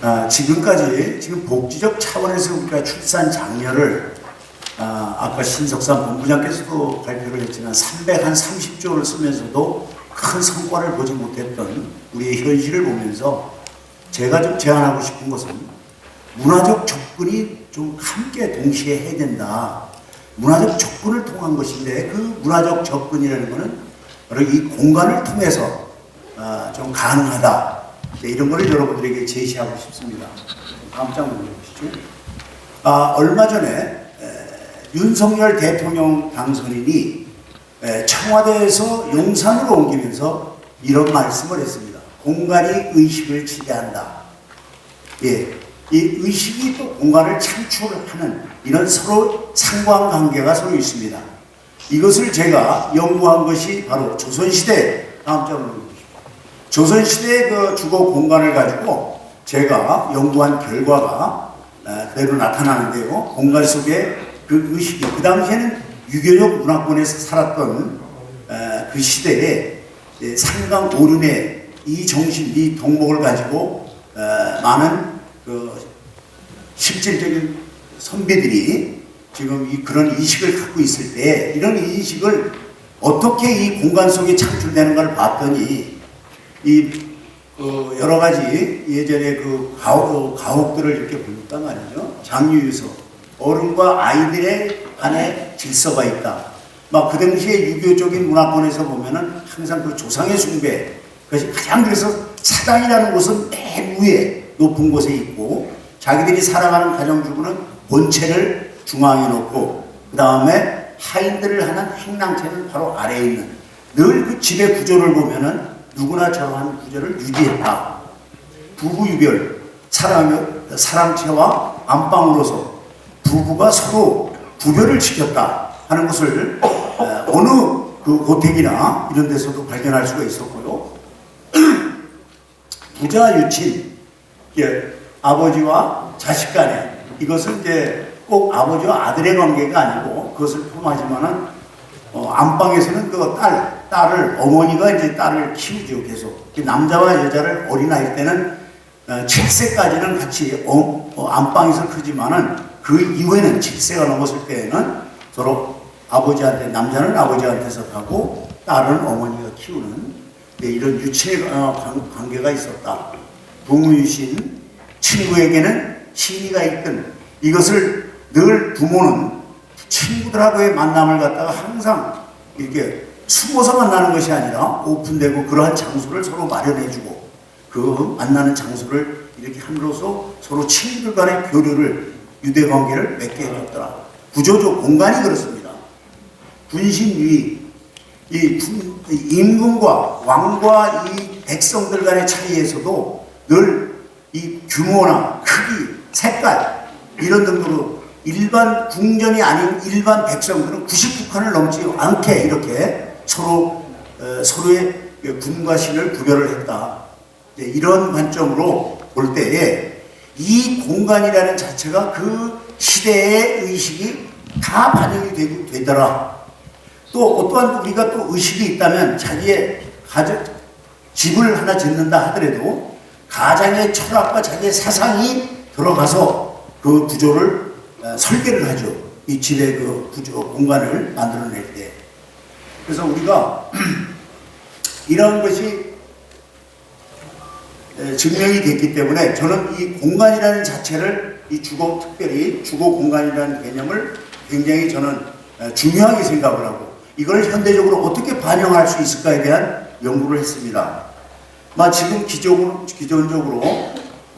아, 지금까지 지금 복지적 차원에서 우리가 출산 장려를 아, 아까 신석산 본부장께서도 발표를 했지만 330조를 쓰면서도 큰 성과를 보지 못했던 우리의 현실을 보면서 제가 좀 제안하고 싶은 것은 문화적 접근이 좀 함께 동시에 해야 된다. 문화적 접근을 통한 것인데 그 문화적 접근이라는 것은 바로 이 공간을 통해서 아, 좀 가능하다. 네, 이런 거를 여러분들에게 제시하고 싶습니다. 다음 장 넘겨보시죠. 아, 얼마 전에 에, 윤석열 대통령 당선인이 에, 청와대에서 용산으로 옮기면서 이런 말씀을 했습니다. 공간이 의식을 지배한다. 예, 이 의식이 또 공간을 창출하는 이런 서로 상관관계가 서로 있습니다. 이것을 제가 연구한 것이 바로 조선시대 다음 장으로. 조선시대의 그 주거 공간을 가지고 제가 연구한 결과가 아, 그대로 나타나는데요. 공간 속에 그 의식이 그 당시에는 유교적 문화권에서 살았던 아, 그 시대에 예, 상강 오륜의 이 정신, 이 덕목을 가지고 아, 많은 그 실질적인 선배들이 지금 이 그런 인식을 갖고 있을 때 이런 인식을 어떻게 이 공간 속에 창출되는가를 봤더니 이 어, 여러 가지 예전에 그 가옥, 가옥들을 이렇게 보니까 말이죠. 장유유서 어른과 아이들의 간에 질서가 있다. 막 그 당시에 유교적인 문화권에서 보면은 항상 그 조상의 숭배 그것이 가장 그래서 사당이라는 곳은 맨 위에 높은 곳에 있고 자기들이 살아가는 가정주부는 본체를 중앙에 놓고 그 다음에 하인들을 하는 행랑체는 바로 아래에 있는 늘 그 집의 구조를 보면은 누구나 저러한 구조를 유지했다. 부부 유별, 사랑, 사랑체와 안방으로서 부부가 서로 구별을 지켰다 하는 것을 어, 어느 그 고택이나 이런 데서도 발견할 수가 있었고요. 부자 유친, 예, 아버지와 자식 간에 이것은 이제 꼭 아버지와 아들의 관계가 아니고 그것을 포함하지만은 어, 안방에서는 그 딸, 딸을 어머니가 이제 딸을 키우죠 계속 그 남자와 여자를 어린아이 때는 어, 7세까지는 같이 어, 어, 안방에서 크지만은 그 이후에는 7세가 넘었을 때에는 서로 아버지한테 남자는 아버지한테서 가고 딸은 어머니가 키우는 네, 이런 유친의 어, 관- 관계가 있었다. 부모유신 친구에게는 신의가 있든 이것을 늘 부모는 친구들하고의 만남을 갖다가 항상 이렇게 숨어서 만나는 것이 아니라 오픈되고 그러한 장소를 서로 마련해주고 그 만나는 장소를 이렇게 함으로써 서로 친구들 간의 교류를 유대 관계를 맺게 해줬더라. 구조적 공간이 그렇습니다. 분- 이 임금과 왕과 이 백성들 간의 차이에서도 늘 이 규모나 크기, 색깔 이런 등으로 일반 궁전이 아닌 일반 백성들은 99칸을 넘지 않게 이렇게 서로 어, 서로의 그 군과 신을 구별을 했다. 이런 관점으로 볼 때에 이 공간이라는 자체가 그 시대의 의식이 다 반영이 되고 되더라. 또 어떠한 우리가 또 의식이 있다면 자기의 가정 집을 하나 짓는다 하더라도 가장의 철학과 자기의 사상이 들어가서 그 구조를 어, 설계를 하죠. 이 집의 그 구조 공간을 만들어낼 때. 그래서 우리가 이런 것이 에, 증명이 됐기 때문에 저는 이 공간이라는 자체를 이 주거 특별히 주거 공간이라는 개념을 굉장히 저는 에, 중요하게 생각을 하고 이걸 현대적으로 어떻게 반영할 수 있을까에 대한 연구를 했습니다. 막 지금 기존, 기존적으로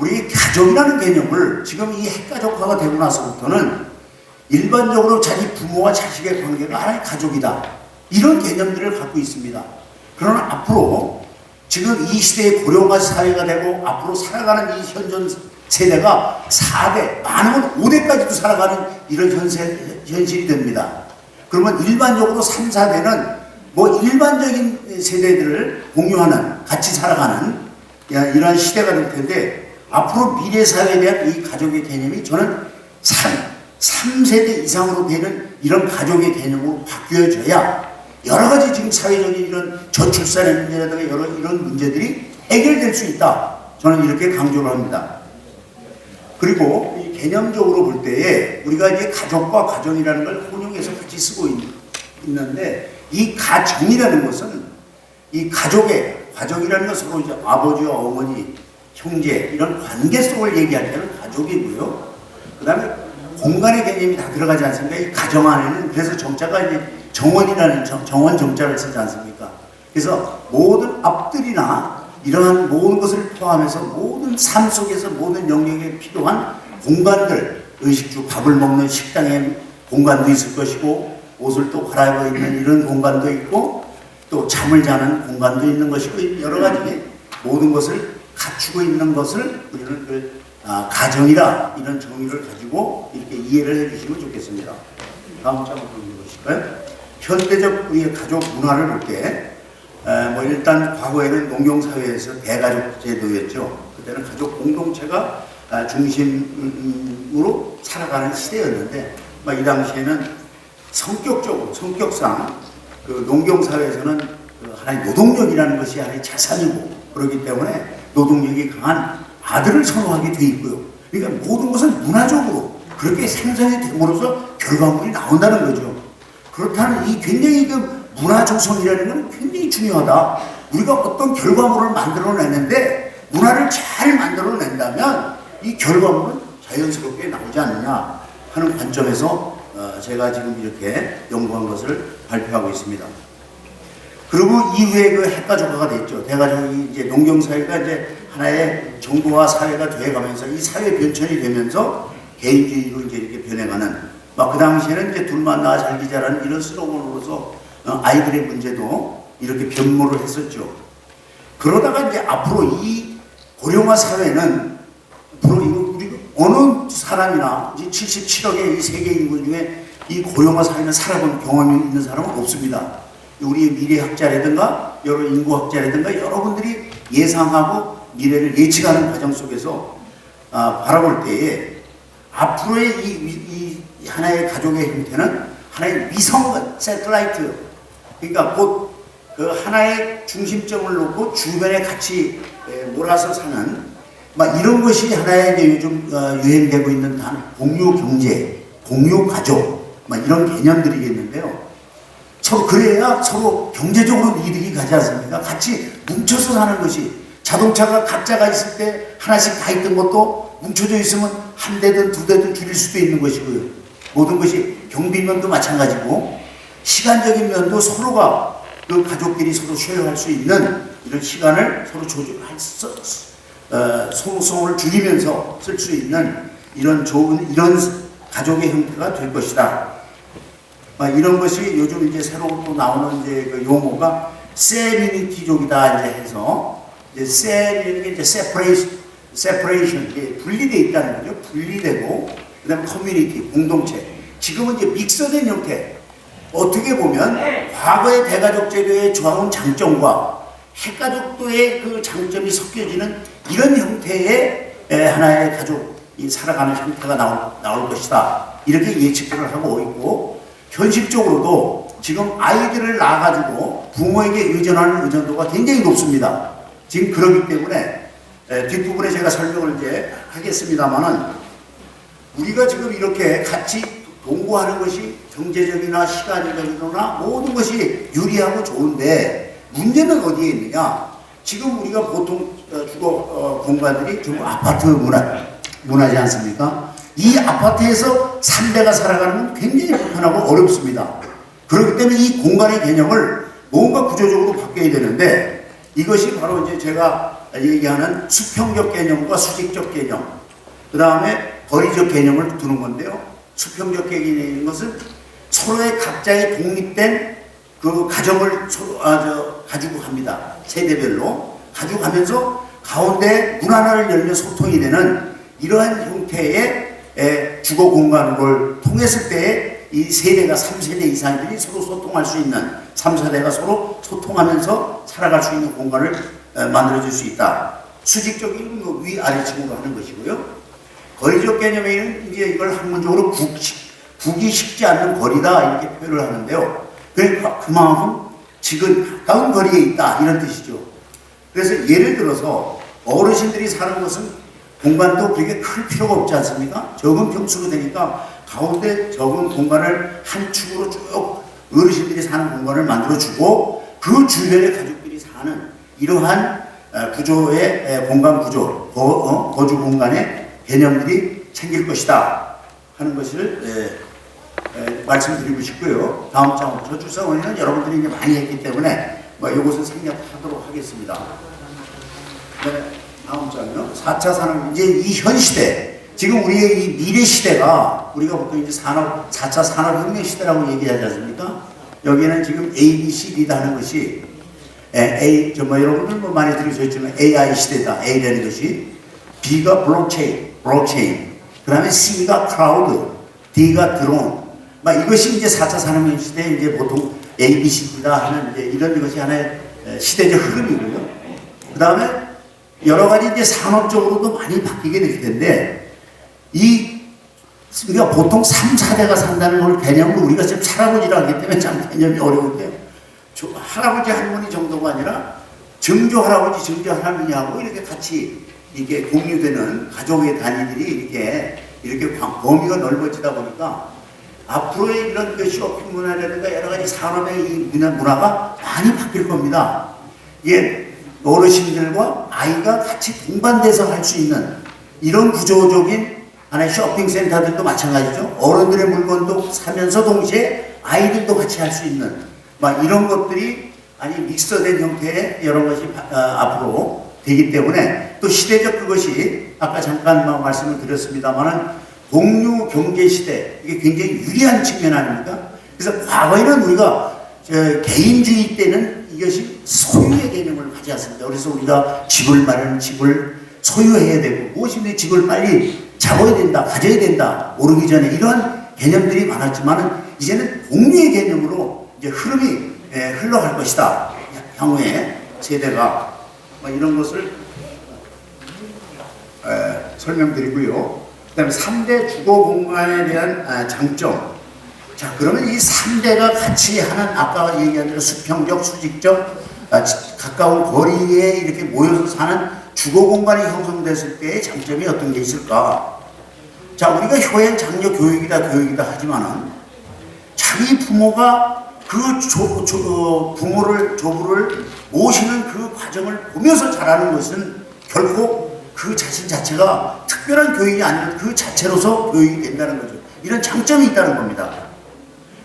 우리 가족이라는 개념을 지금 이 핵가족화가 되고 나서부터는 일반적으로 자기 부모와 자식의 관계가 하나의 가족이다. 이런 개념들을 갖고 있습니다. 그러나 앞으로 지금 이 시대의 고령화 사회가 되고 앞으로 살아가는 이 현존 세대가 4대, 많으면 5대까지도 살아가는 이런 현세, 현실이 됩니다. 그러면 일반적으로 3, 4대는 뭐 일반적인 세대들을 공유하는, 같이 살아가는 야, 이런 시대가 될 텐데 앞으로 미래 사회에 대한 이 가족의 개념이 저는 3, 3세대 이상으로 되는 이런 가족의 개념으로 바뀌어져야 여러 가지 지금 사회적인 이런 저출산의 문제라든가 여러 이런 문제들이 해결될 수 있다. 저는 이렇게 강조를 합니다. 그리고 이 개념적으로 볼 때에 우리가 이제 가족과 가정이라는 걸 혼용해서 같이 쓰고 있, 있는데 이 가정이라는 것은 이 가족의 가족이라는 것은 아버지와 어머니, 형제 이런 관계 속을 얘기할 때는 가족이고요. 그 다음에 공간의 개념이 다 들어가지 않습니까? 이 가정 안에는 그래서 정자가 이제 정원이라는 정, 정원 정자를 쓰지 않습니까? 그래서 모든 앞들이나 이러한 모든 것을 포함해서 모든 삶 속에서 모든 영역에 필요한 공간들 의식주 밥을 먹는 식당에 공간도 있을 것이고 옷을 또 갈아입어 입는 이런 공간도 있고 또 잠을 자는 공간도 있는 것이고 여러 가지 모든 것을 갖추고 있는 것을 우리는 그 아, 가정이라 이런 정의를 가지고 이렇게 이해를 해주시면 좋겠습니다. 다음 장을 보여주실까요? 현대적 우리의 가족 문화를 볼 때, 뭐 일단 과거에는 농경 사회에서 대가족 제도였죠. 그때는 가족 공동체가 아, 중심으로 살아가는 시대였는데, 막이 당시에는 성격적으로, 성격상 그 농경 사회에서는 그 하나의 노동력이라는 것이 하나의 자산이고, 그렇기 때문에 노동력이 강한 아들을 선호하게 돼 있고요. 그러니까 모든 것은 문화적으로 그렇게 생산이 됨으로써 결과물이 나온다는 거죠. 그렇다는 이 굉장히 그 문화 조성이라는 건 굉장히 중요하다. 우리가 어떤 결과물을 만들어내는데 문화를 잘 만들어낸다면 이 결과물은 자연스럽게 나오지 않느냐 하는 관점에서 어, 제가 지금 이렇게 연구한 것을 발표하고 있습니다. 그리고 이후에 그 핵가족화가 됐죠. 대가족이 이제 농경사회가 이제 하나의 정부와 사회가 돼가면서 이 사회 변천이 되면서 개인주의로 이제 이렇게 변해가는 막 그 당시에는 이제 둘 만 나아 살기자라는 이런 슬로건으로서 어, 아이들의 문제도 이렇게 변모를 했었죠. 그러다가 이제 앞으로 이 고령화 사회는 앞으로 이거 우리 어느 사람이나 이제 77억의 이 세계 인구 중에 이 고령화 사회는 살아본 경험이 있는 사람은 없습니다. 우리 미래학자라든가 여러 인구학자라든가 여러분들이 예상하고 미래를 예측하는 과정 속에서 아, 바라볼 때에 앞으로의 이, 이, 이 하나의 가족의 형태는 하나의 위성 세틀라이트 그러니까 곧 그 하나의 중심점을 놓고 주변에 같이 에, 몰아서 사는 막 이런 것이 하나의 요즘 어, 유행되고 있는 단 공유 경제, 공유 가족 막 이런 개념들이겠는데요. 서로 그래야 서로 경제적으로 이득이 가지 않습니까? 같이 뭉쳐서 사는 것이 자동차가 각자가 있을 때 하나씩 다 있던 것도 뭉쳐져 있으면 한 대든 두 대든 줄일 수도 있는 것이고요. 모든 것이 경비면도 마찬가지고 시간적인 면도 서로가 그 가족끼리 서로 쉐어할 수 있는 이런 시간을 서로 조절할 수, 어, 소모성을 줄이면서 쓸 수 있는 이런 좋은 이런 가족의 형태가 될 것이다. 막 이런 것이 요즘 이제 새로 또 나오는 이제 그 용어가 세미니티족이다 이제 해서 이제 셀이라는 게 이제 세퍼레이션 이게 분리돼 있다는 거죠. 분리되고 그다음에 커뮤니티 공동체. 지금은 이제 믹서된 형태. 어떻게 보면 과거의 대가족 제도에 좋아온 장점과 핵가족도의 그 장점이 섞여지는 이런 형태의 에, 하나의 가족이 살아가는 형태가 나올, 나올 것이다. 이렇게 예측을 하고 있고 현실적으로도 지금 아이들을 낳아가지고 부모에게 의존하는 의존도가 굉장히 높습니다. 지금 그러기 때문에 에, 뒷부분에 제가 설명을 이제 하겠습니다만은 우리가 지금 이렇게 같이 동거하는 것이 경제적이나 시간적이나 모든 것이 유리하고 좋은데 문제는 어디에 있느냐? 지금 우리가 보통 어, 주거 어, 공간들이 좀 아파트 문화, 문화지 않습니까? 이 아파트에서 3대가 살아가는 건 굉장히 불편하고 어렵습니다. 그렇기 때문에 이 공간의 개념을 뭔가 구조적으로 바뀌어야 되는데 이것이 바로 이제 제가 얘기하는 수평적 개념과 수직적 개념, 그 다음에 거리적 개념을 두는 건데요. 수평적 개념인 것은 서로의 각자의 독립된 그 가정을 아, 저, 가지고 갑니다. 세대별로 가지고 가면서 가운데 문 하나를 열면 소통이 되는 이러한 형태의 에, 주거 공간을 통했을 때에 이 세대가 3세대 이상들이 서로 소통할 수 있는 3, 4대가 서로 소통하면서 살아갈 수 있는 공간을 에, 만들어줄 수 있다. 수직적인 뭐 위아래층으로 하는 것이고요. 거리적 개념에는 이제 이걸 학문적으로 국식, 국이 식지 않는 거리다 이렇게 표현을 하는데요. 그러니까 그만큼 지금 가까운 거리에 있다 이런 뜻이죠. 그래서 예를 들어서 어르신들이 사는 것은 공간도 그렇게 클 필요가 없지 않습니까? 적은 평수로 되니까 가운데 적은 공간을 한 축으로 쭉 어르신들이 사는 공간을 만들어 주고 그 주변에 가족들이 사는 이러한 어, 구조의 에, 공간 구조, 거, 어, 거주 공간의 개념들이 생길 것이다 하는 것을 말씀드리고 싶고요. 다음 장 저출산 원인은 여러분들이 이제 많이 했기 때문에 뭐 이것은 생략하도록 하겠습니다. 네, 다음 장요. 4차 산업 이제 이 현 시대 지금 우리의 이 미래 시대가 우리가 보통 이제 산업 4차 산업 혁명 시대라고 얘기하지 않습니까? 여기에는 지금 A, B, C, D다 하는 것이 에, A 정말 여러분들 뭐 많이 들으셨지만 AI 시대다 A라는 것이 B가 블록체인, 블록체인 그다음에 C가 클라우드, D가 드론 막 이것이 이제 4차 산업혁명 시대 이제 보통 A, B, C, D다 하는 이제 이런 것이 하나의 에, 시대적 흐름이고요. 그다음에 여러 가지 이제 산업적으로도 많이 바뀌게 될 텐데 이 우리가 보통 3, 4대가 산다는 걸 개념으로 우리가 지금 할아버지라 하기 때문에 참 개념이 어려운데요. 저 할아버지 할머니 정도가 아니라 증조 할아버지 증조 할머니하고 이렇게 같이 이게 공유되는 가족의 단위들이 이렇게 이렇게 광- 범위가 넓어지다 보니까 앞으로의 이런 그 쇼핑 문화라든가 여러 가지 산업의 이 문화, 문화가 많이 바뀔 겁니다. 이게 어르신들과 아이가 같이 동반돼서 할 수 있는 이런 구조적인 하나의 쇼핑센터들도 마찬가지죠. 어른들의 물건도 사면서 동시에 아이들도 같이 할 수 있는 막 이런 것들이 아니 믹서된 형태의 여러 것이 바- 어, 앞으로 되기 때문에 또 시대적 그것이 아까 잠깐 막 말씀을 드렸습니다만은 공유 경제 시대 이게 굉장히 유리한 측면 아닙니까? 그래서 과거에는 우리가 저 개인주의 때는 이것이 소유의 개념을 가져왔습니다. 그래서 우리가 집을 마련, 집을 소유해야 되고 무엇이 내 집을 빨리 잡아야 된다, 가져야 된다, 오르기 전에 이러한 개념들이 많았지만은 이제는 공유의 개념으로 이제 흐름이 예, 흘러갈 것이다. 향후에 세대가 뭐 이런 것을 에, 설명드리고요. 그 다음에 3대 주거 공간에 대한 아, 장점. 자, 그러면 이 3대가 같이 하는 아까 얘기한 대로 수평적, 수직적, 아, 지- 가까운 거리에 이렇게 모여서 사는 주거 공간이 형성됐을 때의 장점이 어떤 게 있을까? 자, 우리가 효행 장려 교육이다, 교육이다 하지만은 자기 부모가 그 조, 조, 어, 부모를, 조부를 모시는 그 과정을 보면서 자라는 것은 결코 그 자신 자체가 특별한 교육이 아니라 그 자체로서 교육이 된다는 거죠. 이런 장점이 있다는 겁니다.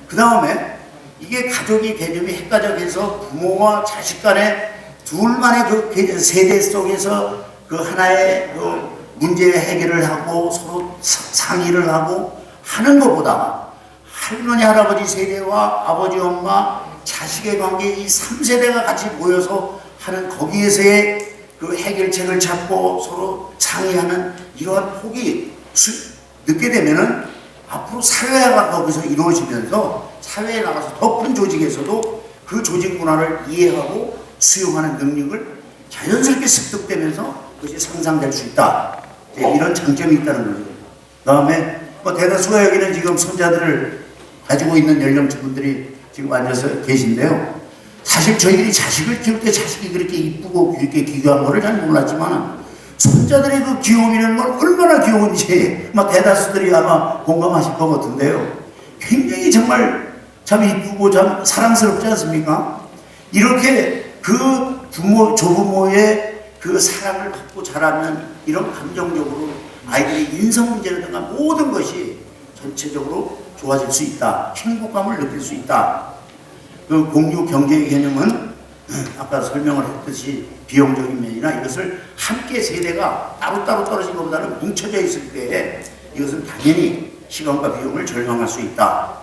그 다음에 이게 가족의 개념이 핵가족에서 부모와 자식 간의 둘만의 그 개- 세대 속에서 그 하나의 그 문제 해결을 하고 서로 사- 상의를 하고 하는 것보다 할머니 할아버지 세대와 아버지 엄마 자식의 관계 이 3세대가 같이 모여서 하는 거기에서의 그 해결책을 찾고 서로 상의하는 이러한 폭이 수- 늦게 되면은 앞으로 사회화가 거기서 이루어지면서 사회에 나가서 더 큰 조직에서도 그 조직 문화를 이해하고 수용하는 능력을 자연스럽게 습득되면서 그것이 상상될 수 있다. 이제 이런 장점이 있다는 거죠. 그 다음에 뭐 대다수가 여기는 지금 손자들을 가지고 있는 연령층분들이 지금 앉아서 계신데요. 사실 저희들이 자식을 키울 때 자식이 그렇게 이쁘고 이렇게 귀한 거를 잘 몰랐지만 손자들의 그건 얼마나 귀여운지 막 대다수들이 아마 공감하실 것 같은데요. 굉장히 정말 참 이쁘고 참 사랑스럽지 않습니까? 이렇게 그 부모, 조부모의 그 사랑을 받고 자라면 이런 감정적으로 아이들의 인성 문제라든가 모든 것이 전체적으로 좋아질 수 있다. 행복감을 느낄 수 있다. 그 공유 경제의 개념은 아까 설명을 했듯이 비용적인 면이나 이것을 함께 세대가 따로따로 떨어진 것보다는 뭉쳐져 있을 때에 이것은 당연히 시간과 비용을 절감할 수 있다.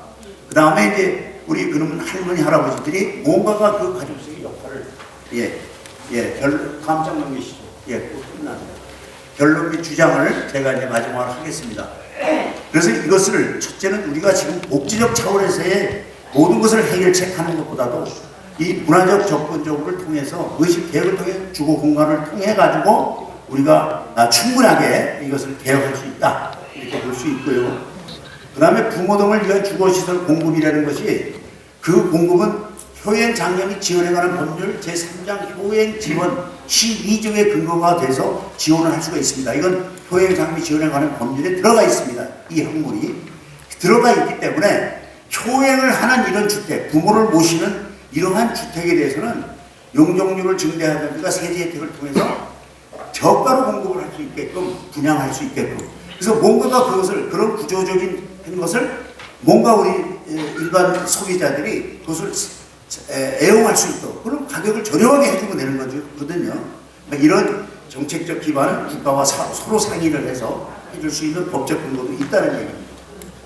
그 다음에 이제 우리 그러면 할머니 할아버지들이 뭔가가 그 가족 속의 역할을 예, 예, 결장 넘기시죠. 예, 곧 끝납니다. 결론 및 주장을 제가 이제 마지막으로 하겠습니다. 그래서 이것을 첫째는 우리가 지금 복지적 차원에서의 모든 것을 해결책하는 것보다도 이 문화적 접근적으로 통해서 의식 개혁을 통해 주거 공간을 통해 가지고 우리가 아, 충분하게 이것을 개혁할 수 있다 이렇게 볼 수 있고요. 그 다음에 부모 등을 위한 주거 시설 공급이라는 것이 그 공급은 효행 장려및 지원에 관한 법률 제3장 효행 지원 12조의 근거가 돼서 지원을 할 수가 있습니다. 이건 효행 장비 지원에 관한 법률에 들어가 있습니다. 이 항목이 들어가 있기 때문에 효행을 하는 이런 주택, 부모를 모시는 이러한 주택에 대해서는 용적률을 증대하든가 세제 혜택을 통해서 저가로 공급을 할 수 있게끔 분양할 수 있게끔 그래서 뭔가가 그것을 그런 구조적인 한 것을 뭔가 우리 에, 일반 소비자들이 그것을 에, 애용할 수 있도록 그런 가격을 저렴하게 해주면 되는 거거든요. 그러니까 이런 정책적 기반은 국가와 사- 서로 상의를 해서 해줄 수 있는 법적 근거도 있다는 얘기입니다.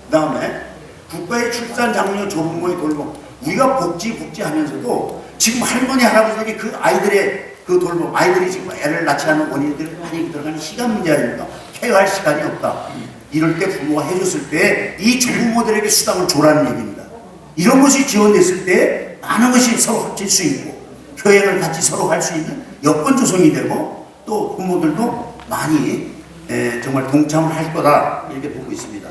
그 다음에 국가의 출산 장려 조부모의 돌봄 우리가 복지 복지 하면서도 지금 할머니 할아버지들이 그 아이들의 그 돌봄 아이들이 지금 애를 낳지 않은 원인들이 많이 들어가는 시간 문제 아닙니까? 케어할 시간이 없다. 이럴 때 부모가 해줬을 때 이 조부모들에게 수당을 줘라는 얘기입니다. 이런 것이 지원됐을 때 많은 것이 서로 합칠 수 있고 효행을 같이 서로 할 수 있는 여건 조성이 되고 또 부모들도 많이 에, 정말 동참을 할 거다. 이렇게 보고 있습니다.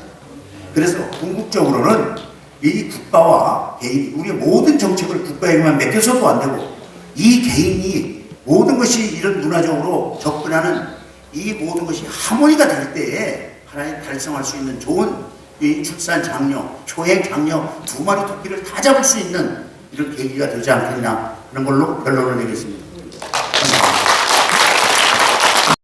그래서 궁극적으로는 이 국가와 개인이 우리의 모든 정책을 국가에게만 맡겨서도 안 되고 이 개인이 모든 것이 이런 문화적으로 접근하는 이 모든 것이 하모니가 될 때에 하나님 달성할 수 있는 좋은 이 출산 장려, 효행 장려 두 마리 토끼를 다 잡을 수 있는 이런 계기가 되지 않겠냐 그런 걸로 결론을 내겠습니다.